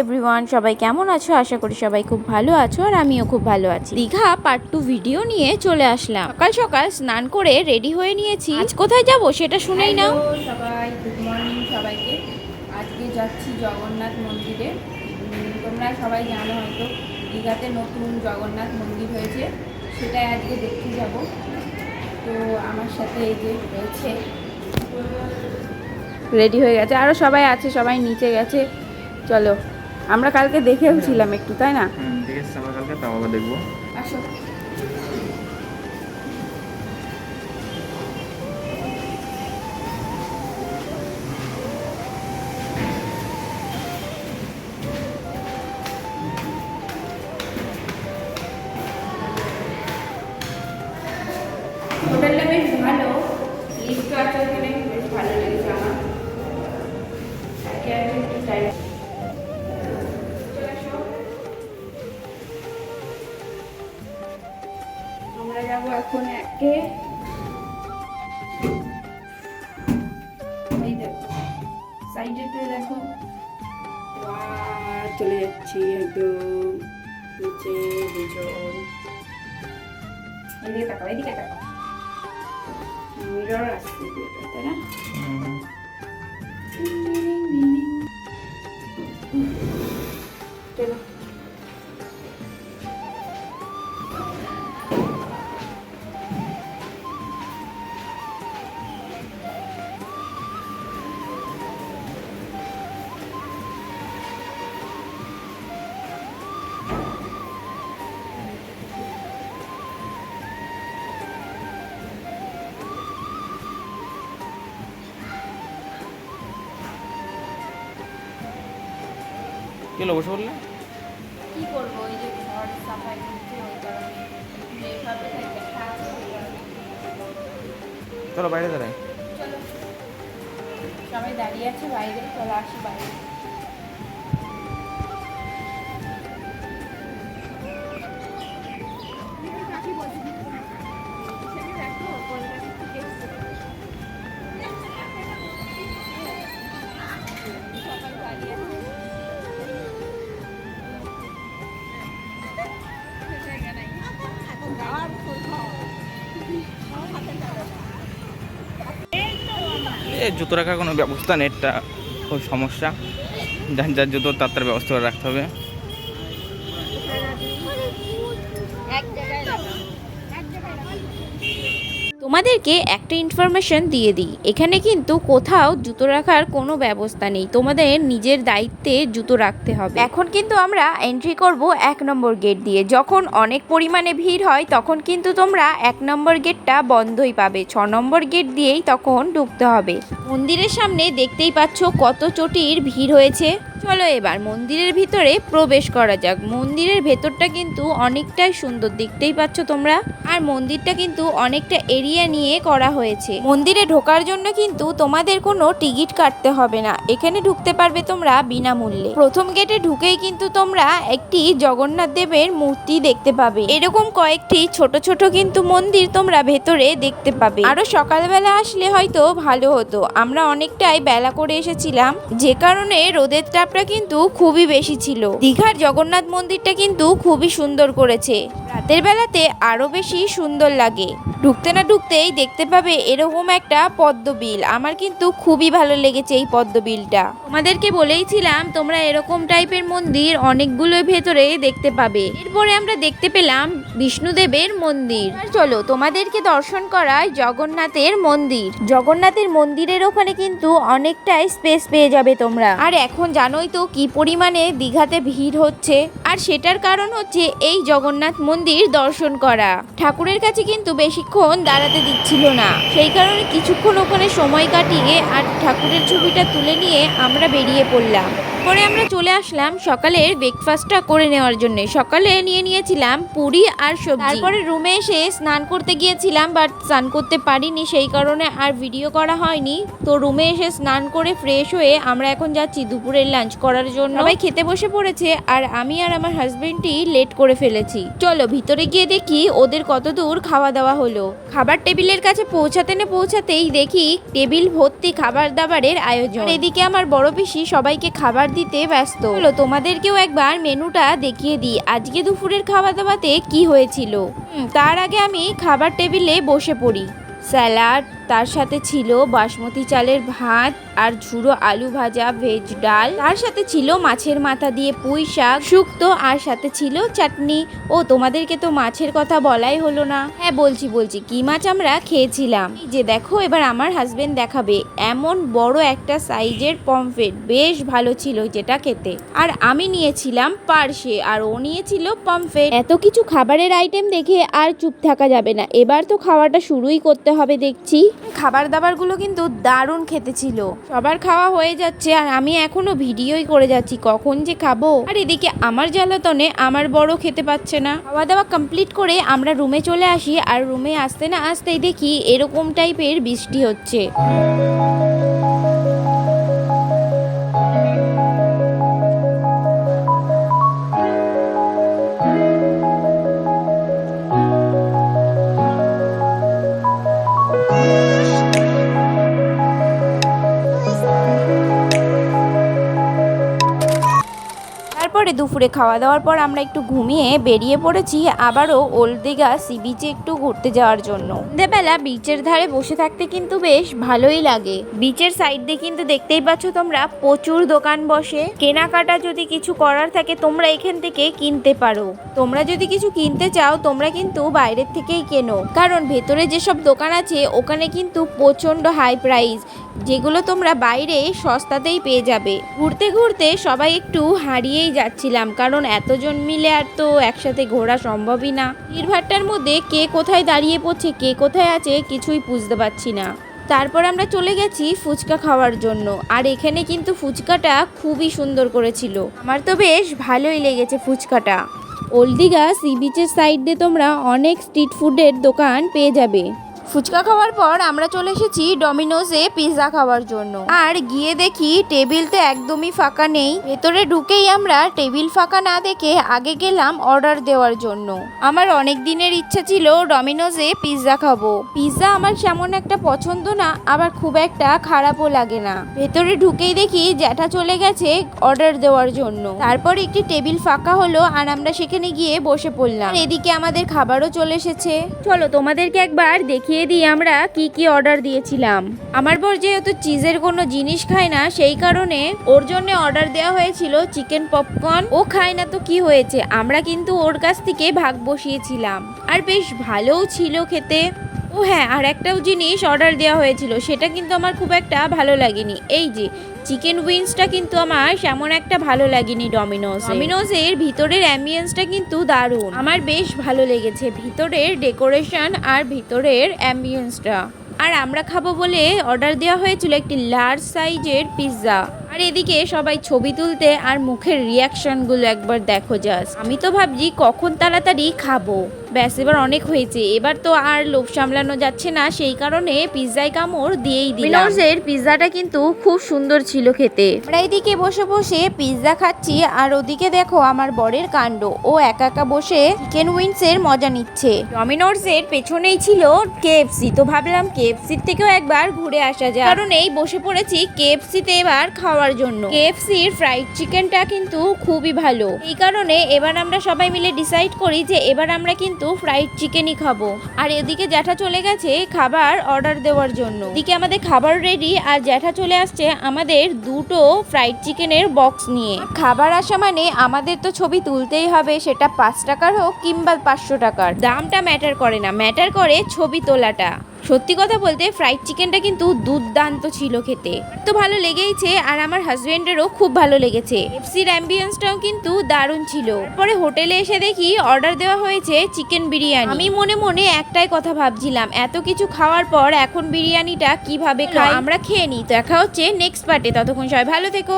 Everyone সবাই কেমন আছো? আশা করি সবাই খুব ভালো আছো আর আমিও খুব ভালো আছি। দীঘা পার্ট টু ভিডিও নিয়ে চলে আসলাম। সকাল সকাল স্নান করে রেডি হয়ে নিয়েছি। আজ কোথায় যাব সেটা শুনেই নাও। সবাই গুড মর্নিং সবাইকে। আজকে যাচ্ছি জগন্নাথ মন্দিরে। তোমরা সবাই জানো হয়তো, দীঘাতে নতুন জগন্নাথ মন্দির হয়েছে। সেটাই আজকে দেখতে যাব। তো আমার সাথে এই যে রয়েছে রেডি হয়ে গেছে। আরও সবাই আছে, সবাই নিচে গেছে। চলো। আমরা কালকে দেখেও ছিলাম একটু তাই না? আছে আমরা কালকে তাও আবার দেখব। আসো। হোটেলটা বেশ ভালো। লিফট আছে ওখানে বেশ ভালো লেগেছে আমার। যাব এখন একে এই দেখো সাইডেতে দেখো ওয়াও, চলে যাচ্ছি একদম নিচে দুজন এদিকে তাকাও এদিকে তাকাও মিরর আসছে দুটো, তাই না কি হলো বসে বললে কি করব ওই যে ঘর সাফাই করতে ওই কারণে। চলো বাইরে দাঁড়াই। চলো। সবাই দাঁড়িয়ে আছে বাইরে চলো আসি বাইরে। জুতো রাখার কোনো ব্যবস্থা নেই, এটা খুব সমস্যা। যার যার জুতো তার তার ব্যবস্থা করে রাখতে হবে। তোমাদেরকে একটা ইনফরমেশন দিয়ে দিই। এখানে কিন্তু কোথাও জুতো রাখার কোনো ব্যবস্থা নেই। তোমাদের নিজের দায়িত্বে জুতো রাখতে হবে। এখন কিন্তু আমরা এন্ট্রি করব এক নম্বর গেট দিয়ে। যখন অনেক পরিমাণে ভিড় হয়, তখন কিন্তু তোমরা এক নম্বর গেটটা বন্ধই পাবে। ছ নম্বর গেট দিয়েই তখন ঢুকতে হবে। মন্দিরের সামনে দেখতেই পাচ্ছ কত চটির ভিড় হয়েছে। চলো এবার মন্দিরের ভিতরে প্রবেশ করা যাক। মন্দিরের ভেতরটা কিন্তু অনেকটাই সুন্দর, দেখতেই পাচ্ছ তোমরা। আর মন্দিরটা কিন্তু অনেকটা এরিয়া নিয়ে করা হয়েছে। মন্দিরে ঢোকার জন্য কিন্তু তোমাদের কোনো টিকিট কাটতে হবে না। এখানে ঢুকতে পারবে তোমরা বিনামূল্যে। প্রথম গেটে ঢুকেই কিন্তু তোমরা একটি জগন্নাথ দেবের মূর্তি দেখতে পাবে। এরকম কয়েকটি ছোট ছোট কিন্তু মন্দির তোমরা ভেতরে দেখতে পাবে। আরও সকালবেলা আসলে হয়তো ভালো হতো। আমরা অনেকটাই বেলা করে এসেছিলাম। যে কারণে রোদের তাপটা কিন্তু খুবই বেশি ছিল। দীঘার জগন্নাথ মন্দিরটা কিন্তু খুবই সুন্দর করেছে। রাতের বেলাতে আরও বেশি সুন্দর লাগে। ঢুকতে না ঢুকতেই দেখতে পাবে এরকম একটা পদ্ম বিল আমার কিন্তু খুবই ভালো লেগেছে এই পদ্ম বিলটা তোমাদেরকে বলেইছিলাম, তোমরা এরকম টাইপের মন্দির অনেকগুলো ভেতরে দেখতে পাবে। এরপরে আমরা দেখতে পেলাম বিষ্ণুদেবের মন্দির। আর চলো, তোমাদেরকে দর্শন করায় জগন্নাথের মন্দির। জগন্নাথের মন্দিরের ওখানে কিন্তু অনেকটাই স্পেস পেয়ে যাবে তোমরা। আর এখন জানোই তো কি পরিমাণে দীঘাতে ভিড় হচ্ছে। আর সেটার কারণ হচ্ছে এই জগন্নাথ মন্দির দর্শন করা। ঠাকুরের কাছে কিন্তু বেশিক্ষণ দাঁড়াতে দিচ্ছিল না। সেই কারণে কিছুক্ষণ ওখানে সময় কাটিয়ে আর ঠাকুরের ছবিটা তুলে নিয়ে আমরা বেরিয়ে পড়লাম। পরে আমরা চলে আসলাম সকালের ব্রেকফাস্টটা করে নেওয়ার জন্য। সকালে নিয়ে নিয়েছিলাম পুরি আর সবজি। তারপরে রুমে এসে স্নান করতে গিয়েছিলাম বাট স্নান করতে পারিনি, সেই কারণে আর ভিডিও করা হয়নি। তো রুমে এসে স্নান করে ফ্রেশ হয়ে আমরা এখন যাচ্ছি দুপুরের লাঞ্চ করার জন্য। সবাই খেতে বসে পড়েছে, আর আমি আর আমার হাজবেন্ডটি লেট করে ফেলেছি। চলো ভিতরে গিয়ে দেখি ওদের কত দূর খাওয়া দাওয়া হলো। খাবার টেবিলের কাছে পৌঁছাতে না পৌঁছাতেই দেখি টেবিল ভর্তি খাবার দাবারের আয়োজন। এদিকে আমার বড় পিসি সবাইকে খাবার দিতে ব্যস্ত। হলো তোমাদেরকেও একবার মেনুটা দেখিয়ে দিই। আজকে দুপুরের খাওয়া দাওয়াতে কি হয়েছিল? তার আগে আমি খাবার টেবিলে বসে পড়ি। স্যালাড তার সাথে ছিল বাসমতি চালের ভাত আর ঝুড়ো আলু ভাজা, ভেজ ডাল। তার সাথে ছিল মাছের মাথা দিয়ে পুঁই শাক, শুক্তো, আর সাথে ছিল চাটনি। ও, তোমাদেরকে তো মাছের কথা বলাই হলো না। হ্যাঁ বলছি বলছি, কি মাছ আমরা খেয়েছিলাম? যে দেখো, এবার আমার হাজবেন্ড দেখাবে। এমন বড় একটা সাইজের পমফ্রেট, বেশ ভালো ছিল যেটা খেতে। আর আমি নিয়েছিলাম পার্শে, আর ও নিয়েছিল পমফ্রেট। এত কিছু খাবারের আইটেম দেখে আর চুপ থাকা যাবে না। এবার তো খাওয়াটা শুরুই করতে হবে, দেখছি। খাবার দাবারগুলো কিন্তু দারুণ খেতে ছিল। সবার খাওয়া হয়ে যাচ্ছে আর আমি এখনও ভিডিওই করে যাচ্ছি, কখন যে খাব। আর এদিকে আমার জ্বালাতনে আমার বড় খেতে পাচ্ছে না। খাওয়া দাওয়া কমপ্লিট করে আমরা রুমে চলে আসি আর রুমে আসতে না আসতেই দেখি এরকম টাইপের বৃষ্টি হচ্ছে। তারপরে দুপুরে খাওয়া দাওয়ার পর আমরা একটু ঘুমিয়ে বেরিয়ে পড়েছি আবারও ওল্ড দীঘা সি বিচে একটু ঘুরতে যাওয়ার জন্য। সন্ধ্যেবেলা বিচের ধারে বসে থাকতে কিন্তু বেশ ভালোই লাগে। বিচের সাইড দিয়ে কিন্তু দেখতেই পাচ্ছ তোমরা প্রচুর দোকান বসে। কেনাকাটা যদি কিছু করার থাকে তোমরা এখান থেকে কিনতে পারো। তোমরা যদি কিছু কিনতে চাও তোমরা কিন্তু বাইরের থেকেই কেনো। কারণ ভেতরে যেসব দোকান আছে ওখানে কিন্তু প্রচণ্ড হাই প্রাইস যেগুলো তোমরা বাইরে সস্তাতেই পেয়ে যাবে। ঘুরতে ঘুরতে সবাই একটু হারিয়েই যাচ্ছিলাম কারণ এতজন মিলে আর তো একসাথে ঘোরা সম্ভবই না। ভিড়ভাট্টার মধ্যে কে কোথায় দাঁড়িয়ে পড়ছে, কে কোথায় আছে কিছুই বুঝতে পারছি না। তারপর আমরা চলে গেছি ফুচকা খাওয়ার জন্য, আর এখানে কিন্তু ফুচকাটা খুবই সুন্দর করেছিল। আমার তো বেশ ভালোই লেগেছে ফুচকাটা। ওল্ডিগা সি বিচের সাইড তোমরা অনেক স্ট্রিট ফুডের দোকান পেয়ে যাবে। ফুচকা খাওয়ার পর আমরা চলে এসেছি ডমিনোজে পিৎজা খাওয়ার জন্য। আর গিয়ে দেখি টেবিল তো একদমই ফাঁকা নেই। ভেতরে ঢুকেই আমরা টেবিল ফাঁকা না দেখে আগে গেলাম অর্ডার দেওয়ার জন্য। আমার অনেক দিনের ইচ্ছা ছিল ডমিনোজে পিৎজা খাব। পিৎজা আমার সেমন একটা পছন্দ না, আবার খুব একটা খারাপও লাগে না। ভেতরে ঢুকেই দেখি জ্যাঠা চলে গেছে অর্ডার দেওয়ার জন্য। তারপর একটি টেবিল ফাঁকা হলো আর আমরা সেখানে গিয়ে বসে পড়লাম। এদিকে আমাদের খাবারও চলে এসেছে। চলো তোমাদেরকে একবার দেখিয়ে দিই আমরা কি কি অর্ডার দিয়েছিলাম? আমার বর যেহেতু চিজের কোনো জিনিস খায় না, সেই কারণে ওর জন্য অর্ডার দেওয়া হয়েছিল চিকেন পপকর্ন ও খায় না তো কি হয়েছে? আমরা কিন্তু ওর কাছ থেকে ভাগ বসিয়েছিলাম। আর বেশ ভালোও ছিল খেতে। ও হ্যাঁ আর একটাও জিনিস অর্ডার দেওয়া হয়েছিল, সেটা কিন্তু আমার খুব একটা ভালো লাগেনি। এই যে চিকেন উইংসটা কিন্তু আমার সেমন একটা ভালো লাগেনি ডমিনোজ ডমিনোজের ভিতরের অ্যাম্বিয়েন্সটা কিন্তু দারুণ। আমার বেশ ভালো লেগেছে ভিতরের ডেকোরেশন আর ভিতরের অ্যাম্বিয়েন্সটা আর আমরা খাব বলে অর্ডার দেওয়া হয়েছিল একটি লার্জ সাইজের পিৎজা আর এদিকে সবাই ছবি তুলতে আর মুখের রিয়াকশনগুলো একবার দেখো জাস্ট আমি তো ভাবছি কখন তাড়াতাড়ি খাব। ব্যাস এবার অনেক হয়েছে। এবার তো আর লোভ সামলানো যাচ্ছে না সেই কারণে পিৎজায় কামড় দিয়েই দিলাম। মিলসের পিৎজাটা কিন্তু খুব সুন্দর ছিল খেতে। আমরা এদিকে বসে বসে পিৎজা খাচ্ছি আর ওদিকে দেখো আমার বরের কাণ্ড। ও একা একা বসে চিকেন উইংসের মজা নিচ্ছে। ডমিনোরসের পেছনেই ছিল কেএফসি তো ভাবলাম কেএফসির থেকেও একবার ঘুরে আসা যায় কারণ এই বসে পড়েছি কেএফসিতে এবার খাওয়ার জন্য। কেএফসির ফ্রাইড চিকেনটা কিন্তু খুবই ভালো। এই কারণে এবার আমরা সবাই মিলে ডিসাইড করি যে এবার আমরা কিন্তু ফ্রাইড চিকেনই খাব। আর এদিকে জ্যাঠা চলে গেছে খাবার অর্ডার দেওয়ার জন্য। এদিকে আমাদের খাবার রেডি আর জ্যাঠা চলে আসছে আমাদের দুটো ফ্রাইড চিকেনের বক্স নিয়ে। খাবার আসা মানে আমাদের তো ছবি তুলতেই হবে, সেটা পাঁচ টাকার হোক কিংবা পাঁচশো টাকার। দামটা ম্যাটার করে না ম্যাটার করে ছবি তোলাটা। সত্যি কথা বলতে ফ্রাইড চিকেনটা কিন্তু দুর্দান্ত ছিল খেতে। তো ভালো লেগেইছে আর আমার হাজব্যান্ডেরও খুব ভালো লেগেছে। এফসির অ্যাম্বিয়েন্সটাও কিন্তু দারুণ ছিল। পরে হোটেলে এসে দেখি অর্ডার দেওয়া হয়েছে চিকেন বিরিয়ানি। আমি মনে মনে একটাই কথা ভাবছিলাম, এত কিছু খাওয়ার পর এখন বিরিয়ানিটা কীভাবে খাই? আমরা খেয়ে নিই, দেখা হচ্ছে নেক্সট পার্টে ততক্ষণ সবাই ভালো থেকো।